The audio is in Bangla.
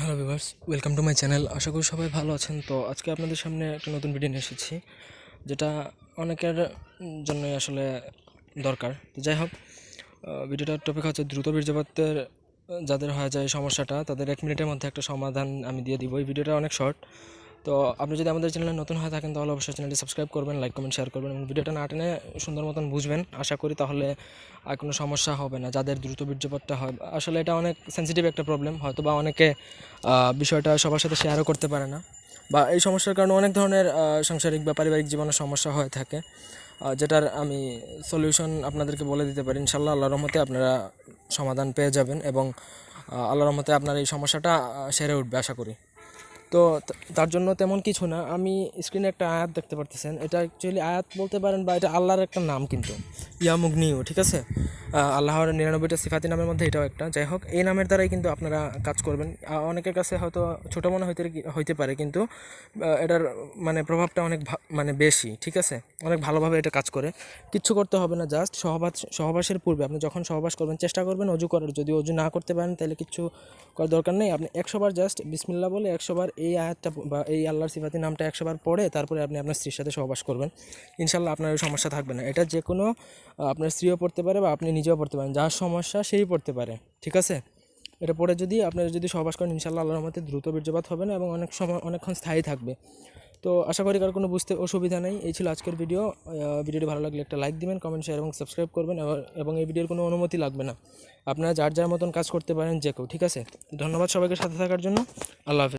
Hello viewers welcome to my channel আশা করি সবাই ভালো আছেন। তো আজকে আপনাদের সামনে একটা নতুন ভিডিও নিয়ে এসেছি, যেটা অনেকের জন্যই আসলে দরকার। তো যাই হোক ভিডিওটার টপিক হচ্ছে দ্রুত বীর্যপাতের, যাদের হয়ে যায় সমস্যাটা, তাদের এক মিনিটের মধ্যে একটা সমাধান আমি দিয়ে দিব। এই ভিডিওটা অনেক শর্ট তো আপনি যদি আমাদের চ্যানেলে নতুন হয়ে থাকেন তাহলে অবশ্যই চ্যানেলটি সাবস্ক্রাইব করবেন লাইক কমেন্ট শেয়ার করবেন এবং ভিডিওটা না টেনে সুন্দর মতন বুঝবেন। আশা করি তাহলে আর কোনো সমস্যা হবে না যাদের দ্রুত বীর্যপাতটা হয়। আসলে এটা অনেক সেন্সিটিভ একটা প্রবলেম হয়তো বা অনেকে বিষয়টা সবার সাথে শেয়ারও করতে পারে না। বা এই সমস্যার কারণে অনেক ধরনের সাংসারিক বা পারিবারিক জীবনের সমস্যা হয়ে থাকে যেটার আমি সলিউশন আপনাদেরকে বলে দিতে পারি। ইনশাল্লাহ আল্লাহর রহমতে আপনারা সমাধান পেয়ে যাবেন এবং আহ, আল্লাহর রহমতে আপনার এই সমস্যাটা সেরে উঠবে আশা করি। তো তার জন্য তেমন কিছু না। আমি স্ক্রিনে একটা আয়াত দেখতে পারতেছেন। এটা অ্যাকচুয়ালি আয়াত বলতে পারেন বা এটা আল্লাহর একটা নাম কিন্তু। ইয়ামুগনিও ঠিক আছে? আল্লাহর নিরানব্বইটা সিফাতি নামের মধ্যে এটাও একটা। যাই হোক, এই নামের দ্বারাই কিন্তু আপনারা কাজ করবেন। অনেকের কাছে হয়তো ছোটো মনে হইতে হইতে পারে, কিন্তু এটার মানে প্রভাবটা অনেক মানে বেশি, ঠিক আছে? অনেক ভালোভাবে এটা কাজ করে। কিচ্ছু করতে হবে না, জাস্ট সহবাস, সহবাসের পূর্বে আপনি যখন সহবাস করবেন, চেষ্টা করবেন অজু করার। যদি অজু না করতে পারেন, তাহলে কিচ্ছু করার দরকার নেই। আপনি একশোবার জাস্ট বিসমিল্লা বলে একশোবার এই আয়াতটা বা এই আল্লাহর সিফাতি নামটা একশোবার পড়ে, তারপরে আপনি আপনার স্ত্রীর সাথে সহবাস করবেন। ইনশাল্লাহ আপনার ওই সমস্যা থাকবে না। এটা যে কোনো আপনার স্ত্রীও পড়তে পারে বা আপনি নিজেও পড়তে পারেন। যার সমস্যা সেই পড়তে পারে, ঠিক আছে? এটা পড়ে যদি আপনারা যদি সহবাস করেন ইনশাল্লাহ আল্লাহর মধ্যে দ্রুত বীর্যপাত হবে না এবং অনেক সময় অনেকক্ষণ স্থায়ী থাকবে। তো আশা করি কার কোনো বুঝতে অসুবিধা নেই। এই ছিল আজকের ভিডিও। ভিডিওটি ভালো লাগলে একটা লাইক দিবেন কমেন্ট শেয়ার এবং সাবস্ক্রাইব করবেন এবং এই ভিডিওর কোনো অনুমতি লাগবে না। আপনারা যার যার মতন কাজ করতে পারেন, যে কেউ, ঠিক আছে? ধন্যবাদ সবাইকে সাথে থাকার জন্য। আল্লাহ হাফেজ।